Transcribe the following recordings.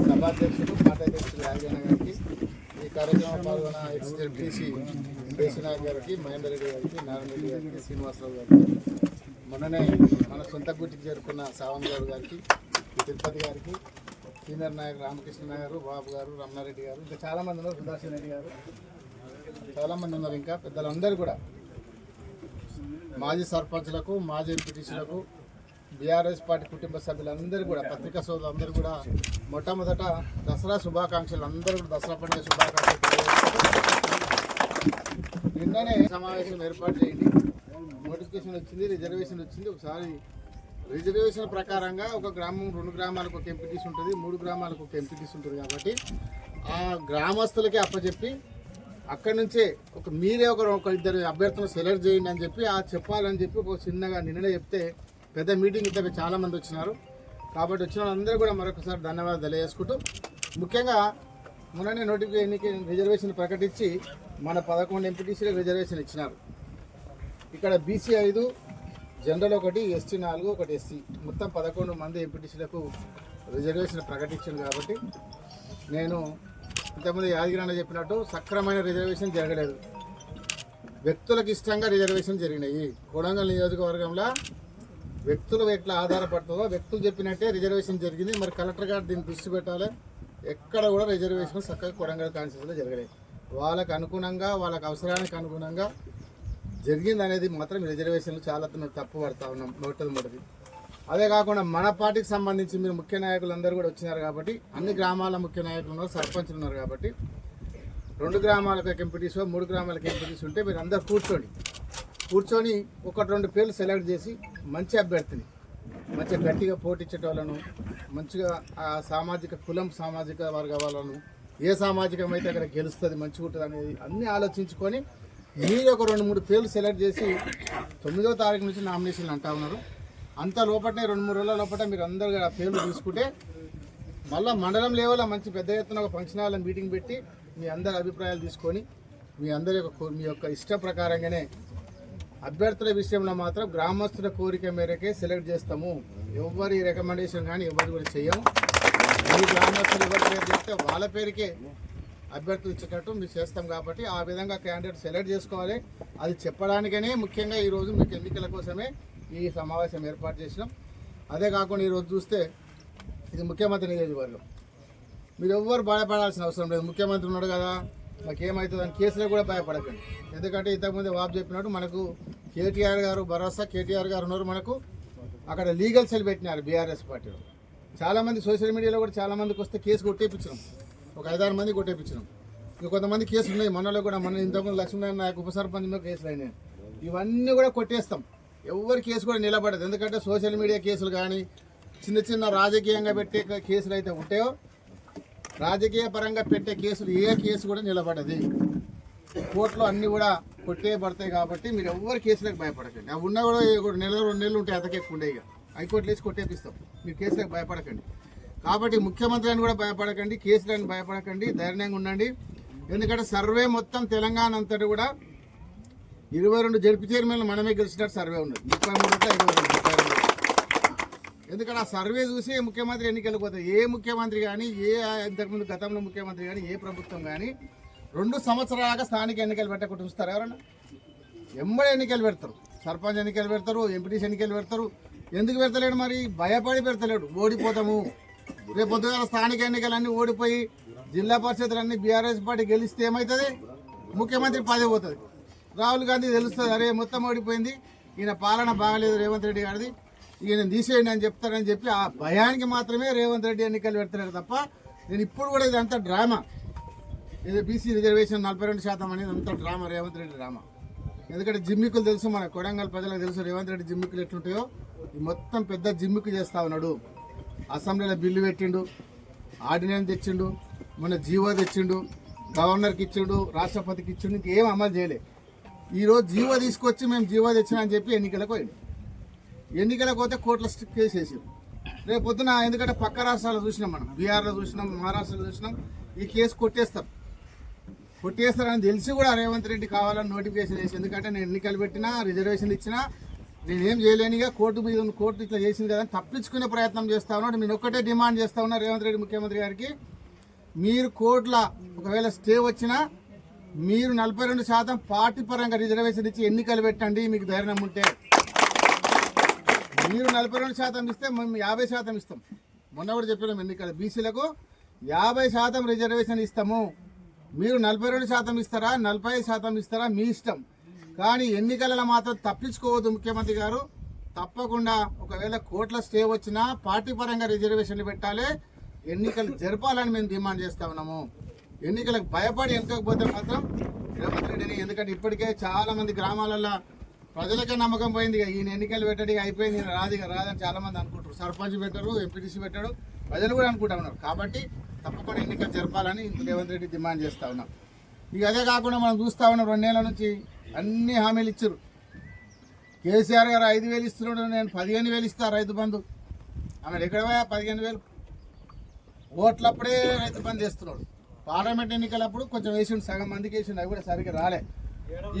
సభాధ్యక్షుడు party అధ్యక్షుడు గారికి ఈ కార్యక్రమం పాల్గొన్న ఎక్స్ఎంపీసీ నాయక్ గారికి మహేందర్ రెడ్డి గారికి నారాయణ రెడ్డి గారికి శ్రీనివాసరావు గారికి. మొన్ననే మన సొంత గుట్టికి చేరుకున్న సావంత్ గారు గారికి తిరుపతి గారికి సీనియర్ నాయక్ రామకృష్ణ గారు బాబు గారు రమణారెడ్డి గారు ఇంకా చాలామంది ఉన్నారు సుదర్శన్ రెడ్డి గారు. చాలామంది ఉన్నారు ఇంకా పెద్దలందరూ కూడా. మాజీ సర్పంచ్లకు మాజీ ఎంపీటీసీలకు బీఆర్ఎస్ పార్టీ కుటుంబ సభ్యులందరూ కూడా పత్రికా సోదరులందరూ కూడా మొట్టమొదట దసరా శుభాకాంక్షలు అందరూ కూడా దసరా పండుగ శుభాకాంక్షలు నిన్ననే సమావేశం ఏర్పాటు చేయండి. నోటిఫికేషన్ వచ్చింది రిజర్వేషన్ వచ్చింది. ఒకసారి రిజర్వేషన్ ప్రకారంగా ఒక గ్రామం రెండు గ్రామాలకు ఒక ఎంపీటీస్ ఉంటుంది మూడు గ్రామాలకు ఒక ఎంపీటీస్ ఉంటుంది కాబట్టి ఆ గ్రామస్తులకి అప్పచెప్పి అక్కడి నుంచే ఒక మీరే ఒకరు ఒక ఇద్దరు అభ్యర్థులను సెలెక్ట్ చేయండి అని చెప్పి ఆ చెప్పాలని చెప్పి ఒక చిన్నగా నిన్ననే చెప్తే పెద్ద మీటింగ్ ఇద్దరు చాలామంది వచ్చినారు. కాబట్టి వచ్చిన వాళ్ళందరూ కూడా మరొకసారి ధన్యవాదాలు తెలియజేసుకుంటూ ముఖ్యంగా మొన్ననే నోటిఫికేషన్ ఎన్నిక రిజర్వేషన్ ప్రకటించి మన పదకొండు ఎంపీటీసీలకు రిజర్వేషన్ ఇచ్చినారు. ఇక్కడ బీసీ ఐదు జనరల్ ఒకటి ఎస్టీ నాలుగు ఒకటి ఎస్సీ. మొత్తం పదకొండు మంది ఎంపీటీసీలకు రిజర్వేషన్ ప్రకటించింది కాబట్టి నేను ఇంతకుముందు యాదగిరి చెప్పినట్టు సక్రమైన రిజర్వేషన్ జరగలేదు. వ్యక్తులకు ఇష్టంగా రిజర్వేషన్ జరిగినాయి. కొడంగల్ నియోజకవర్గంలో వ్యక్తులు ఎట్లా ఆధారపడుతుందో వ్యక్తులు చెప్పినట్టే రిజర్వేషన్ జరిగింది. మరి కలెక్టర్ గారు దీన్ని దృష్టి పెట్టాలి. ఎక్కడ కూడా రిజర్వేషన్ చక్కగా కొడంగల్ కాన్స్టిట్యూన్సీలో జరగలేదు. వాళ్ళకు అనుగుణంగా వాళ్ళకి అవసరానికి అనుగుణంగా జరిగింది అనేది మాత్రం రిజర్వేషన్లు చాలా తప్పు పడతా ఉన్నాం మొదటి అదే కాకుండా మన పార్టీకి సంబంధించి మీరు ముఖ్య నాయకులు అందరూ కూడా వచ్చినారు కాబట్టి అన్ని గ్రామాల ముఖ్య నాయకులు ఉన్నారు సర్పంచులు ఉన్నారు కాబట్టి రెండు గ్రామాలకు ఎంపీటీసో మూడు గ్రామాలకు ఎంపీటీస్ ఉంటే మీరు అందరు కూర్చోండి. కూర్చొని ఒకటి రెండు పేర్లు సెలెక్ట్ చేసి మంచి అభ్యర్థిని మంచిగా గట్టిగా పోటీచ్చేటోళ్ళను మంచిగా ఆ సామాజిక కులం సామాజిక వర్గ వాళ్ళను ఏ సామాజికం అయితే అక్కడ గెలుస్తుంది మంచిగా ఉంటుంది అనేది అన్నీ ఆలోచించుకొని మీరు ఒక రెండు మూడు పేర్లు సెలెక్ట్ చేసి తొమ్మిదో తారీఖు నుంచి నామినేషన్లు అంటా ఉన్నారు. అంత లోపలనే రెండు మూడు రోజుల లోపల మీరు అందరు ఆ పేర్లు తీసుకుంటే మళ్ళీ మండలం లెవెల్లో మంచి పెద్ద ఎత్తున ఒక ఫంక్షన్ హాల్ మీటింగ్ పెట్టి మీ అందరి అభిప్రాయాలు తీసుకొని మీ అందరి యొక్క మీ యొక్క ఇష్ట ప్రకారంగానే అభ్యర్థుల విషయంలో మాత్రం గ్రామస్తుల కోరిక మేరకే సెలెక్ట్ చేస్తాము. ఎవరి రికమెండేషన్ కానీ ఎవరు కూడా చేయము మీ గ్రామస్తులు ఎవరి పేరు చెప్తే వాళ్ళ పేరుకే అభ్యర్థులు ఇచ్చేటట్టు మీరు చేస్తాం కాబట్టి ఆ విధంగా క్యాండిడేట్ సెలెక్ట్ చేసుకోవాలి. అది చెప్పడానికనే ముఖ్యంగా ఈరోజు మీకు ఎన్నికల కోసమే ఈ సమావేశం ఏర్పాటు చేసినాం. అదే కాకుండా ఈరోజు చూస్తే ఇది ముఖ్యమంత్రి నియోజకవర్గం. మీరు ఎవ్వరు బాధపడాల్సిన అవసరం లేదు. ముఖ్యమంత్రి ఉన్నాడు కదా. మాకు ఏమవుతుంది అని కేసులో కూడా భయపడకండి. ఎందుకంటే ఇంతకుముందు బాబు చెప్పినట్టు మనకు కేటీఆర్ గారు భరోసా కేటీఆర్ గారు ఉన్నారు మనకు. అక్కడ లీగల్ సెల్ పెట్టినారు బీఆర్ఎస్ పార్టీలో చాలామంది సోషల్ మీడియాలో కూడా చాలామందికి వస్తే కేసు కొట్టేపించినాం. ఒక ఐదారు మంది కొట్టేపించినాం. ఇంకా కొంతమంది కేసులు ఉన్నాయి. మనలో కూడా మన ఇంతకుముందు లక్ష్మీనారాయణ నాయకు ఉప సర్పంచ్ మీద కేసులు అయినాయి. ఇవన్నీ కూడా కొట్టేస్తాం. ఎవరి కేసు కూడా నిలబడదు. ఎందుకంటే సోషల్ మీడియా కేసులు కానీ చిన్న చిన్న రాజకీయంగా పెట్టే కేసులు అయితే ఉంటాయో రాజకీయ పరంగా పెట్టే కేసులు ఏ కేసు కూడా నిలబడది. కోర్టులో అన్నీ కూడా కొట్టేయబడతాయి కాబట్టి మీరు ఎవ్వరు కేసులకు భయపడకండి. అవి ఉన్నా కూడా కూడా నెల రెండు నెలలు ఉంటాయి అంతకెక్కువ ఉండే ఇక. హైకోర్టు వేసి కొట్టేపిస్తాం. మీరు కేసులకు భయపడకండి. కాబట్టి ముఖ్యమంత్రి అని కూడా భయపడకండి కేసులను భయపడకండి ధైర్యంగా ఉండండి. ఎందుకంటే సర్వే మొత్తం తెలంగాణ అంతటి కూడా ఇరవై రెండు జడ్పీ చైర్మన్లు మనమే గెలిచినట్టు సర్వే ఉన్నది. ముప్పై మూడు ఇరవై రెండు. ఎందుకంటే ఆ సర్వే చూసి ముఖ్యమంత్రి ఎన్నికలకు పోతాయి. ఏ ముఖ్యమంత్రి కానీ ఏ ఇంతకుముందు గతంలో ముఖ్యమంత్రి కానీ ఏ ప్రభుత్వం కానీ రెండు సంవత్సరాలుగా స్థానిక ఎన్నికలు పెట్టకుండా చూస్తారు ఎవరన్నా? ఎంబడి ఎన్నికలు పెడతారు. సర్పంచ్ ఎన్నికలు పెడతారు ఎంపీటీసీ ఎన్నికలు పెడతారు. ఎందుకు పెడతలేడు మరి? భయపడి పెడతలేడు. ఓడిపోతాము. రేపు పొద్దుగాల స్థానిక ఎన్నికలన్నీ ఓడిపోయి జిల్లా పరిషత్లన్నీ బీఆర్ఎస్ పార్టీ గెలిస్తే ఏమవుతుంది ముఖ్యమంత్రి పదే పోతుంది. రాహుల్ గాంధీ తెలుస్తుంది అరే మొత్తం ఓడిపోయింది. ఈయన పాలన బాగలేదు రేవంత్ రెడ్డి గారిది. ఈయన తీసేయండి అని చెప్తారని చెప్పి ఆ భయానికి మాత్రమే రేవంత్ రెడ్డి ఎన్నికలు పెడతారు తప్ప నేను ఇప్పుడు కూడా ఇదంతా డ్రామా. ఇది బీసీ రిజర్వేషన్ నలభై రెండు శాతం అనేది అంతా డ్రామా రేవంత్ రెడ్డి డ్రామా. ఎందుకంటే జిమ్మికులు తెలుసు మన కొడంగల్ ప్రజలకు తెలుసు రేవంత్ రెడ్డి జిమ్మికులు ఎట్లుంటాయో. ఈ మొత్తం పెద్ద జిమ్మికు చేస్తా ఉన్నాడు. అసెంబ్లీలో బిల్లు పెట్టిండు ఆర్డినెన్స్ తెచ్చిండు మొన్న జీవో తెచ్చిండు గవర్నర్కి ఇచ్చిండు రాష్ట్రపతికి ఇచ్చిండు ఇంకేం అమలు చేయలే. ఈరోజు జీవో తీసుకొచ్చి మేము జీవో తెచ్చినా అని చెప్పి ఎన్నికలకు పోయిండు. ఎన్నికలకు పోతే కోట్ల స్టిక్ కేసు వేసారు రేపు పొద్దున ఎందుకంటే పక్క రాష్ట్రాలు చూసినాం మనం. బీహార్లో చూసినాం మహారాష్ట్రలో చూసినాం ఈ కేసు కొట్టేస్తారు. కొట్టేస్తారని తెలిసి కూడా రేవంత్ రెడ్డి కావాలని నోటిఫికేషన్ వేసి ఎందుకంటే నేను ఎన్నికలు పెట్టినా రిజర్వేషన్ ఇచ్చినా నేనేం చేయలేనిగా కోర్టు మీద కోర్టు ఇట్లా చేసింది కదా అని తప్పించుకునే ప్రయత్నం చేస్తా ఉన్నాడు. నేను ఒక్కటే డిమాండ్ చేస్తా ఉన్నా రేవంత్ రెడ్డి ముఖ్యమంత్రి గారికి. మీరు కోర్టుల ఒకవేళ స్టే వచ్చినా మీరు నలభై రెండు శాతం పార్టీ పరంగా రిజర్వేషన్ ఇచ్చి ఎన్నికలు పెట్టండి మీకు ధైర్యం ఉంటే. మీరు నలభై రెండు శాతం ఇస్తే మేము యాభై శాతం ఇస్తాం. మొన్న కూడా చెప్పినాం ఎన్నికల బీసీలకు యాభై శాతం రిజర్వేషన్ ఇస్తాము. మీరు నలభై రెండు శాతం ఇస్తారా? నలభై శాతం ఇస్తారా? మీ ఇష్టం. కానీ ఎన్నికలలో మాత్రం తప్పించుకోవద్దు ముఖ్యమంత్రి గారు. తప్పకుండా ఒకవేళ కోట్ల స్టే వచ్చినా పార్టీ పరంగా రిజర్వేషన్లు పెట్టాలి ఎన్నికలు జరపాలని మేము డిమాండ్ చేస్తా ఉన్నాము. ఎన్నికలకు భయపడి వెనకపోతే మాత్రం రేవంత్ రెడ్డిని ఎందుకంటే ఇప్పటికే చాలామంది గ్రామాలలో ప్రజలకే నమ్మకం పోయింది ఇక. ఈయన ఎన్నికలు పెట్టడం అయిపోయింది. రాదు ఇక. రాదని చాలా మంది అనుకుంటారు సర్పంచ్ పెట్టారు ఎంపీటీసీ పెట్టాడు. ప్రజలు కూడా అనుకుంటా ఉన్నారు. కాబట్టి తప్పకుండా ఎన్నికలు జరపాలని రేవంత్ రెడ్డి డిమాండ్ చేస్తా ఉన్నాం. ఇక అదే కాకుండా మనం చూస్తా ఉన్నాం రెండేళ్ళ నుంచి అన్ని హామీలు ఇచ్చారు. కేసీఆర్ గారు ఐదు వేలు ఇస్తున్నాడు నేను పదిహేను వేలు ఇస్తా రైతు బంధు. ఆమె ఎక్కడ పోయా? పదిహేను వేలు. ఓట్లప్పుడే రైతు బంధు చేస్తున్నాడు పార్లమెంట్ ఎన్నికలప్పుడు కొంచెం వేసిండు సగం మందికి వేసిండు అవి కూడా సరిగ్గా రాలే.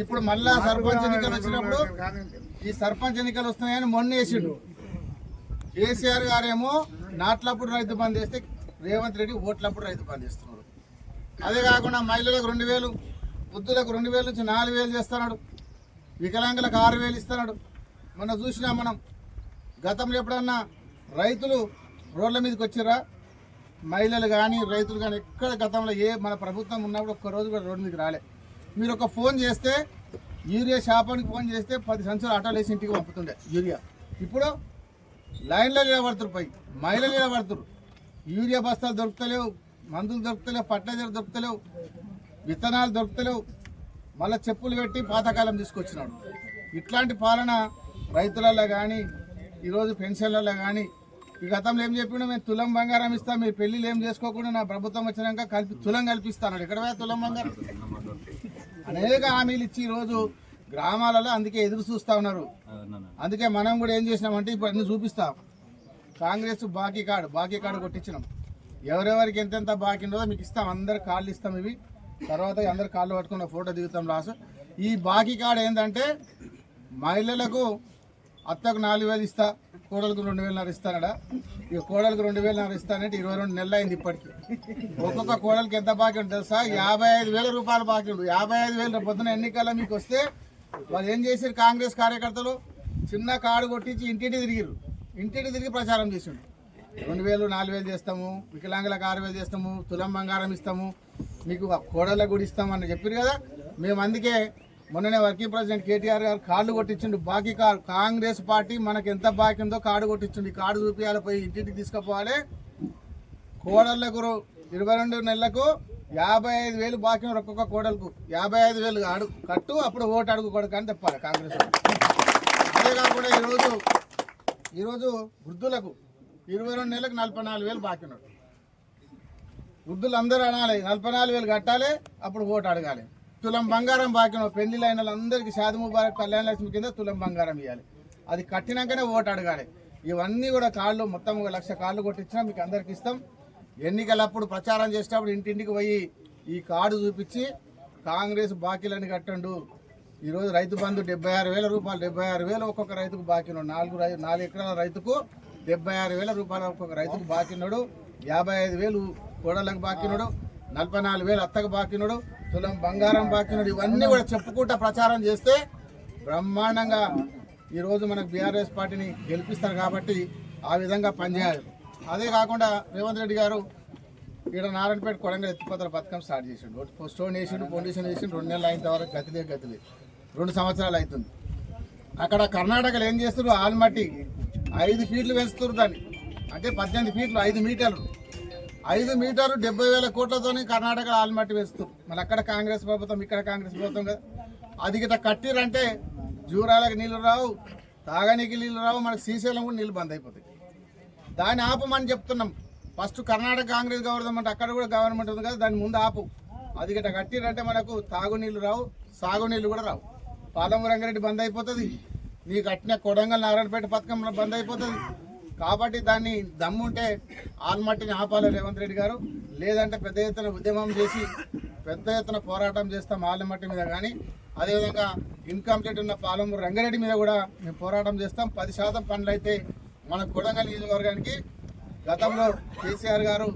ఇప్పుడు మళ్ళా సర్పంచ్ ఎన్నికలు వచ్చినప్పుడు ఈ సర్పంచ్ ఎన్నికలు వస్తున్నాయని మొన్న వేసిండు. కేసీఆర్ గారేమో నాట్లప్పుడు రైతు బంద్ చేస్తే రేవంత్ రెడ్డి ఓట్లప్పుడు రైతు బంద్ చేస్తున్నాడు అదే కాకుండా మహిళలకు రెండు వేలు వృద్ధులకు రెండు వేలు నుంచి నాలుగు వేలు చేస్తున్నాడు. వికలాంగులకు ఆరు వేలు ఇస్తున్నాడు. మొన్న చూసినా మనం గతంలో ఎప్పుడన్నా రైతులు రోడ్ల మీదకి వచ్చిరా మహిళలు కానీ రైతులు కానీ ఎక్కడ గతంలో ఏ మన ప్రభుత్వం ఉన్నప్పుడు ఒక్కరోజు కూడా రోడ్డు మీదకి రాలే. మీరు ఒక ఫోన్ చేస్తే యూరియా షాపానికి ఫోన్ చేస్తే పది సంవత్సరాలు ఆటోలు వేసి ఇంటికి పంపుతుండే యూరియా. ఇప్పుడు లైన్లో నిలబడుతురు పై మహిళలు నిలబడుతురు. యూరియా బస్తాలు దొరుకుతలేవు మందులు దొరుకుతలేవు ఫర్టిలైజర్ దొరుకుతలేవు విత్తనాలు దొరుకుతలేవు. మళ్ళీ చెప్పులు పెట్టి పాతకాలం తీసుకొచ్చినాడు. ఇట్లాంటి పాలన రైతులలో కానీ ఈరోజు పెన్షన్లలో కానీ ఈ గతంలో ఏం చెప్పిండు మేము తులం బంగారం ఇస్తాం మీరు పెళ్ళిళ్ళు ఏం చేసుకోకుండా నా ప్రభుత్వం వచ్చినాక కలిపి తులం కల్పిస్తాను ఎక్కడ పోయా తులం బంగారం? అనేక హామీలు ఇచ్చి ఈరోజు గ్రామాలలో అందుకే ఎదురు చూస్తూ ఉన్నారు. అందుకే మనం కూడా ఏం చేసినామంటే ఇప్పుడు అన్ని చూపిస్తాం. కాంగ్రెస్ బాకీ కార్డు బాకీ కార్డు కొట్టించినాం. ఎవరెవరికి ఎంతెంత బాకీ ఉండదో మీకు ఇస్తాం. అందరు కాళ్ళు ఇస్తాం ఇవి. తర్వాత అందరు కాళ్ళు పట్టుకున్న ఫోటో దిగుతాం లాస్ట్ ఈ బాకీ కార్డు ఏంటంటే మహిళలకు అత్తకు నాలుగు వేలు ఇస్తా. కోడలకు రెండు వేలు ఇస్తానడా? ఇక కోడలకు రెండు వేలు ఇస్తానంటే ఇరవై రెండు నెలలు అయింది ఇప్పటికి. ఒక్కొక్క కోడలికి ఎంత బాకీ ఉంటుంది సార్? యాభై ఐదు వేల రూపాయలు బాకీ ఉంటుంది. యాభై ఐదు వేలు పొద్దున ఎన్నికల్లో మీకు వస్తే వాళ్ళు ఏం చేశారు కాంగ్రెస్ కార్యకర్తలు? చిన్న కాడు కొట్టించి ఇంటింటి తిరిగిరు ఇంటింటి తిరిగి ప్రచారం చేసిండు. రెండు వేలు నాలుగు వేలు చేస్తాము. వికలాంగులకు ఆరు వేలు చేస్తాము. తులం బంగారం ఇస్తాము. మీకు కోడళ్ళకు కూడా ఇస్తామని అని చెప్పారు కదా? మేము అందుకే మొన్ననే వర్కింగ్ ప్రెసిడెంట్ కేటీఆర్ గారు కార్డు కొట్టించిండు. బాకీ కార్ కాంగ్రెస్ పార్టీ మనకు ఎంత బాకీ ఉందో కార్డు కొట్టించిండు. ఈ కార్డు చూపించాలి పోయి ఇంటింటికి తీసుకుపోవాలి. కోడళ్ళకు ఇరవై రెండు నెలలకు యాభై ఐదు వేలు బాకీ ఒక్కొక్క కోడలకు యాభై ఐదు వేలు అడుగు కట్టు అప్పుడు ఓటు అడుగు కొడుకు అని చెప్పాలి కాంగ్రెస్ అదే కాకుండా ఈరోజు ఈరోజు వృద్ధులకు ఇరవై రెండు నెలలకు నలభై నాలుగు వేలు బాకీ ఉన్నాడు వృద్ధులు అందరూ అనాలి. నలభై నాలుగు వేలు కట్టాలి అప్పుడు ఓటు అడగాలి. తులం బంగారం బాకీ ఉన్న అయిన వాళ్ళందరికీ షాది ముబారక్ కళ్యాణ లక్ష్మి కింద తులం బంగారం ఇవ్వాలి అది కట్టినాకనే ఓటు అడగాలి. ఇవన్నీ కూడా కాళ్ళు మొత్తం ఒక లక్ష కాళ్ళు కొట్టించినా మీకు అందరికి ఇస్తాం. ఎన్నికలప్పుడు ప్రచారం చేసేటప్పుడు ఇంటింటికి పోయి ఈ కార్డు చూపించి కాంగ్రెస్ బాకీలని కట్టండు. ఈరోజు రైతు బంధు డెబ్బై ఆరు వేల రూపాయలు డెబ్బై ఆరు వేలు ఒక్కొక్క రైతుకు బాకీ నాలుగు రై నాలుగు ఎకరాల రైతుకు డెబ్బై ఆరు వేల రూపాయలు ఒక్కొక్క రైతుకు బాకీ యాభై ఐదు వేలు కోడలకు బాకీ నలభై నాలుగు వేలు అత్తకు బాకీ తులం బంగారం బాకీ ఇవన్నీ కూడా చెప్పుకుంటా ప్రచారం చేస్తే బ్రహ్మాండంగా ఈరోజు మనకు బీఆర్ఎస్ పార్టీని గెలిపిస్తారు కాబట్టి ఆ విధంగా పనిచేయాలి. అదే కాకుండా రేవంత్ రెడ్డి గారు ఇక్కడ నారాయణపేట కొడంగల్ ఎత్తిపోతల పథకం స్టార్ట్ చేసిండు. స్టోన్ వేసిండు ఫౌండేషన్ వేసిండు రెండు నెలలు అయిన తర్వాత గతిలే గతిలే. రెండు సంవత్సరాలు అవుతుంది అక్కడ కర్ణాటకలో ఏం చేస్తున్నారు ఆల్మట్టి ఐదు ఫీట్లు వేస్తారు దాన్ని. అంటే పద్దెనిమిది ఫీట్లు ఐదు మీటర్లు. ఐదు మీటర్లు డెబ్బై వేల కోట్లతోని కర్ణాటక ఆల్మట్టి వేస్తారు మళ్ళీ అక్కడ కాంగ్రెస్ ప్రభుత్వం ఇక్కడ కాంగ్రెస్ ప్రభుత్వం కదా. అది గిట్ట కట్టిరంటే జూరాలకు నీళ్ళు రావు తాగనీకి నీళ్ళు రావు మనకి శ్రీశైలం కూడా నీళ్ళు బంద్ అయిపోతాయి. దాన్ని ఆపమని చెప్తున్నాం. ఫస్ట్ కర్ణాటక కాంగ్రెస్ గవర్నమెంట్ అక్కడ కూడా గవర్నమెంట్ ఉంది కదా దాని ముందు ఆపు. అది గిట్ట కట్టిరంటే మనకు తాగునీళ్ళు రావు సాగునీళ్ళు కూడా రావు. పాలమూరు రంగారెడ్డి బంద్ అయిపోతుంది. నీ కట్టిన కొడంగల్ నారాయణపేట పథకం బంద్ అయిపోతుంది. కాబట్టి దాన్ని దమ్ముంటే ఆల్మట్టిని ఆపాలి రేవంత్ రెడ్డి గారు. లేదంటే పెద్ద ఎత్తున ఉద్యమం చేసి పెద్ద ఎత్తున పోరాటం చేస్తాం ఆలమట్టి మీద. కానీ అదేవిధంగా ఇన్కంప్లీట్ ఉన్న పాలమూరు రంగారెడ్డి మీద కూడా మేము పోరాటం చేస్తాం. పది శాతం పనులు అయితే మన కొడంగల్ నియోజకవర్గానికి గతంలో కేసీఆర్ గారు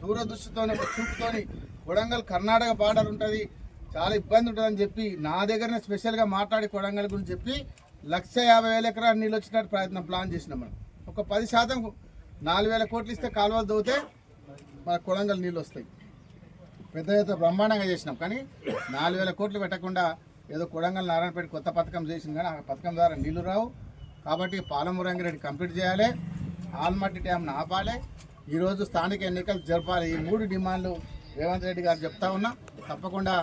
దూరదృష్టితోని ఒక చూపుతోని కొడంగల్ కర్ణాటక బార్డర్ ఉంటుంది చాలా ఇబ్బంది ఉంటుందని చెప్పి నా దగ్గరనే స్పెషల్గా మాట్లాడి కొడంగల్ గురించి చెప్పి లక్ష యాభై వేల ఎకరాలు నీళ్ళు వచ్చినట్టు ప్రయత్నం ప్లాన్ చేసినాం మనం. ఒక పది శాతం నాలుగు వేల కోట్లు ఇస్తే కాలువలు దవ్వుతే మన కొడంగల్ నీళ్ళు వస్తాయి. పెద్ద ఎత్తున బ్రహ్మాండంగా చేసినాం. కానీ నాలుగు వేల కోట్లు పెట్టకుండా ఏదో కొడంగల్ నారాయణపేట కొత్త పథకం చేసింది కానీ ఆ పథకం ద్వారా నీళ్ళు రావు. కాబట్టి పాలమురంగిరెడ్డి కంప్లీట్ చేయాలి. ఆల్మట్టి డ్యామ్ను ఆపాలి. ఈరోజు స్థానిక ఎన్నికలు జరపాలి. ఈ మూడు డిమాండ్లు రేవంత్ రెడ్డి గారు చెప్తా ఉన్నా. తప్పకుండా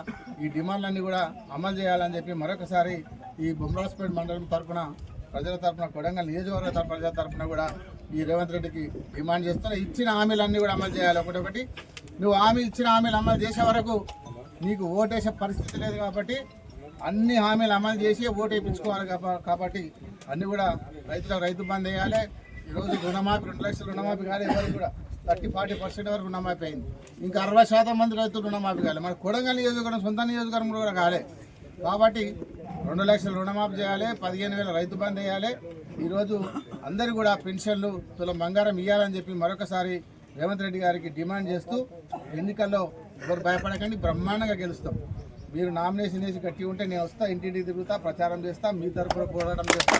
ఈ డిమాండ్లన్నీ కూడా అమలు చేయాలని చెప్పి మరొకసారి ఈ బొమ్మరాజపేట మండలం తరఫున ప్రజల తరఫున కొడంగల్ నియోజకవర్గ ప్రజల తరఫున కూడా ఈ రేవంత్ రెడ్డికి డిమాండ్ చేస్తున్నా ఇచ్చిన హామీలన్నీ కూడా అమలు చేయాలి. ఒకటొకటి నువ్వు హామీ ఇచ్చిన హామీలు అమలు చేసే వరకు నీకు ఓటేసే పరిస్థితి లేదు కాబట్టి అన్ని హామీలు అమలు చేసి ఓటు వేయించుకోవాలి కాబట్టి అన్నీ కూడా రైతులకు రైతు బంద్ వేయాలి. ఈరోజు రుణమాఫీ రెండు లక్షల రుణమాఫీ కాదు ఎవరికి కూడా థర్టీ ఫార్టీ పర్సెంట్ వరకు రుణమాఫీ అయింది. ఇంకా అరవై శాతం మంది రైతులు రుణమాఫీ కాలేదు మన కొడంగల్ నియోజకవర్గం సొంత నియోజకవర్గం కూడా కాలేదు కాబట్టి రెండు లక్షలు రుణమాఫీ చేయాలి పదిహేను వేల రైతు బంద్ వేయాలి. ఈరోజు అందరు కూడా పెన్షన్లు తులం బంగారం ఇవ్వాలని చెప్పి మరొకసారి రేవంత్ రెడ్డి గారికి డిమాండ్ చేస్తూ ఎన్నికల్లో ఎవరు భయపడకండి బ్రహ్మాండంగా గెలుస్తాం. మీరు నామినేషన్ వేసి కట్టి ఉంటే నేను వస్తా ఇంటింటికి తిరుగుతా ప్రచారం చేస్తా మీ తరఫున పోరాటం చేస్తా.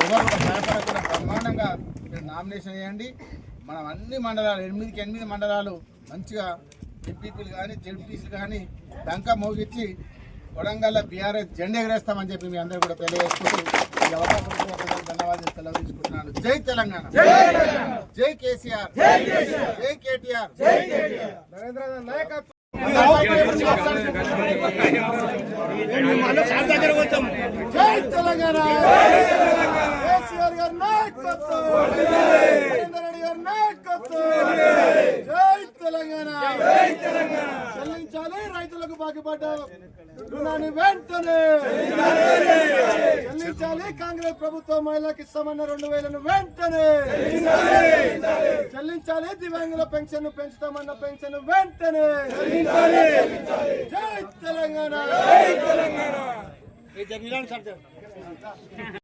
ఎవరు భయపడకుండా బ్రహ్మాండంగా మీరు నామినేషన్ వేయండి. మనం అన్ని మండలాలు ఎనిమిదికి ఎనిమిది మండలాలు మంచిగా ఎంపీపీలు కానీ జెడ్పీసీలు కానీ డంకా మోగిచ్చి కొడంగల్ బీఆర్ఎస్ జెండా ఎగరేస్తామని చెప్పి మీ అందరూ కూడా తెలియజేసుకుంటూ ఈ అవకాశం ధన్యవాదాలు సెలవు తీసుకుంటున్నాను జై తెలంగాణ. జై కేసీఆర్. జై కేటీఆర్. నరేంద్ర నాయకత్వం. జై తెలంగాణ. కేసీఆర్ గారి నాయకత్వం. నరేంద్ర రెడ్డి గారి నాయకత్వం. జై తెలంగాణ. రైతులకు రుణాన్ని వెంటనే చెల్లించాలి. కాంగ్రెస్ ప్రభుత్వం మహిళలకు ఇస్తామన్న రెండు వేలను వెంటనే చెల్లించాలి. దివ్యాంగుల పెన్షన్ పెంచుతామన్న పెన్షన్ వెంటనే జై తెలంగాణ.